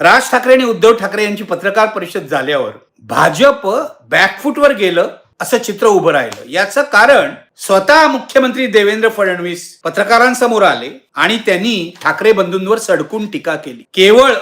राज ठाकरे आणि उद्धव ठाकरे यांची पत्रकार परिषद झाल्यावर भाजप बॅकफुटवर गेलं असं चित्र उभं राहिलं. याचं कारण स्वतः मुख्यमंत्री देवेंद्र फडणवीस पत्रकारांसमोर आले आणि त्यांनी ठाकरे बंधूंवर सडकून टीका केली. केवळ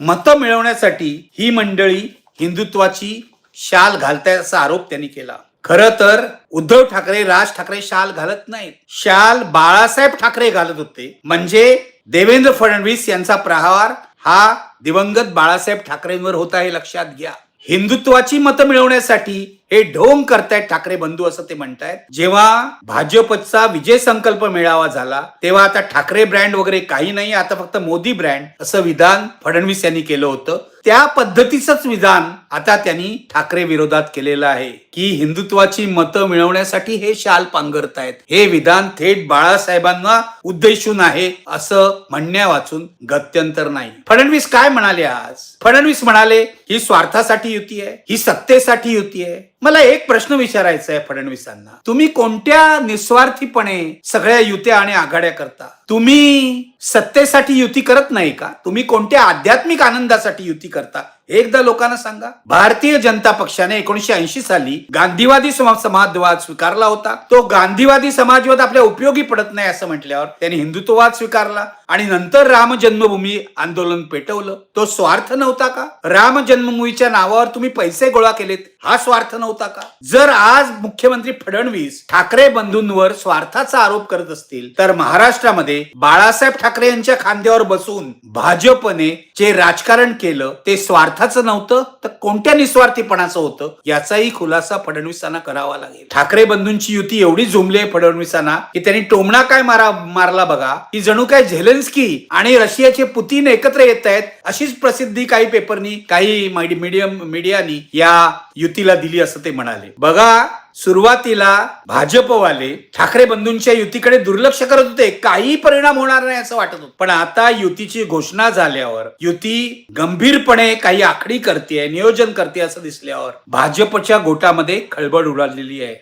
मतं मिळवण्यासाठी ही मंडळी हिंदुत्वाची शाल घालताय असा आरोप त्यांनी केला. खर तर उद्धव ठाकरे राज ठाकरे शाल घालत नाहीत. शाल बाळासाहेब ठाकरे घालत होते. म्हणजे देवेंद्र फडणवीस यांचा प्रहार हा दिवंगत बाळासाहेब ठाकरेंवर होता हे लक्षात घ्या. हिंदुत्वाची मतं मिळवण्यासाठी हे ढोंग करतायत ठाकरे बंधू असं ते म्हणतायत. जेव्हा भाजपचा विजय संकल्प मेळावा झाला तेव्हा आता ठाकरे ब्रँड वगैरे काही नाही आता फक्त मोदी ब्रँड असं विधान फडणवीस यांनी केलं होतं. त्या पद्धतीचंच विधान आता त्यांनी ठाकरे विरोधात केलेलं आहे की हिंदुत्वाची मतं मिळवण्यासाठी हे शाल पांघरतायत. हे विधान थेट बाळासाहेबांना उद्देशून आहे असं म्हणण्या वाचून गत्यंतर नाही. फडणवीस काय म्हणाले आज? फडणवीस म्हणाले ही स्वार्थासाठी युती आहे ही सत्तेसाठी युती आहे. मला एक प्रश्न विचारायचा आहे फडणवीसांना. तुम्ही कोणत्या निस्वार्थीपणे सगळ्या युत्या आणि आघाड्या करता? तुम्ही सत्तेसाठी युती करत नाही का? तुम्ही कोणत्या आध्यात्मिक आनंदासाठी युती करता? एकदा लोकांना सांगा. भारतीय जनता पक्षाने एकोणीशे ऐंशी साली गांधीवादी समाजवाद स्वीकारला होता. तो गांधीवादी समाजवाद आपल्या उपयोगी पडत नाही असं म्हटल्यावर त्यांनी हिंदुत्ववाद स्वीकारला आणि नंतर राम जन्मभूमी आंदोलन पेटवलं. तो स्वार्थ नव्हता का? राम जन्मभूमीच्या नावावर तुम्ही पैसे गोळा केलेत हा स्वार्थ नव्हता का? जर आज मुख्यमंत्री फडणवीस ठाकरे बंधूंवर स्वार्थाचा आरोप करत असतील तर महाराष्ट्रामध्ये बाळासाहेब ठाकरे यांच्या खांद्यावर बसून भाजपने जे राजकारण केलं ते स्वार्थाचं नव्हतं? तर कोणत्या निस्वार्थीपणाचं होतं याचाही खुलासा फडणवीसांना करावा लागेल. ठाकरे बंधूंची युती एवढी झुमली आहे फडणवीसांना की त्यांनी टोमणा काय मारा मारला बघा की जणू काय झेलेन्स्की आणि रशियाचे पुतीन एकत्र येत आहेत अशीच प्रसिद्धी काही पेपरनी काही मीडियम मीडियानी या युतीला दिली असं ते म्हणाले. बघा सुरुवातीला भाजपवाले ठाकरे बंधूंच्या युतीकडे दुर्लक्ष करत होते. काही परिणाम होणार नाही असं वाटत होतं. पण आता युतीची घोषणा झाल्यावर युती गंभीरपणे काही आखणी करते नियोजन करते असं दिसल्यावर भाजपच्या गोटामध्ये खळबळ उडालेली आहे.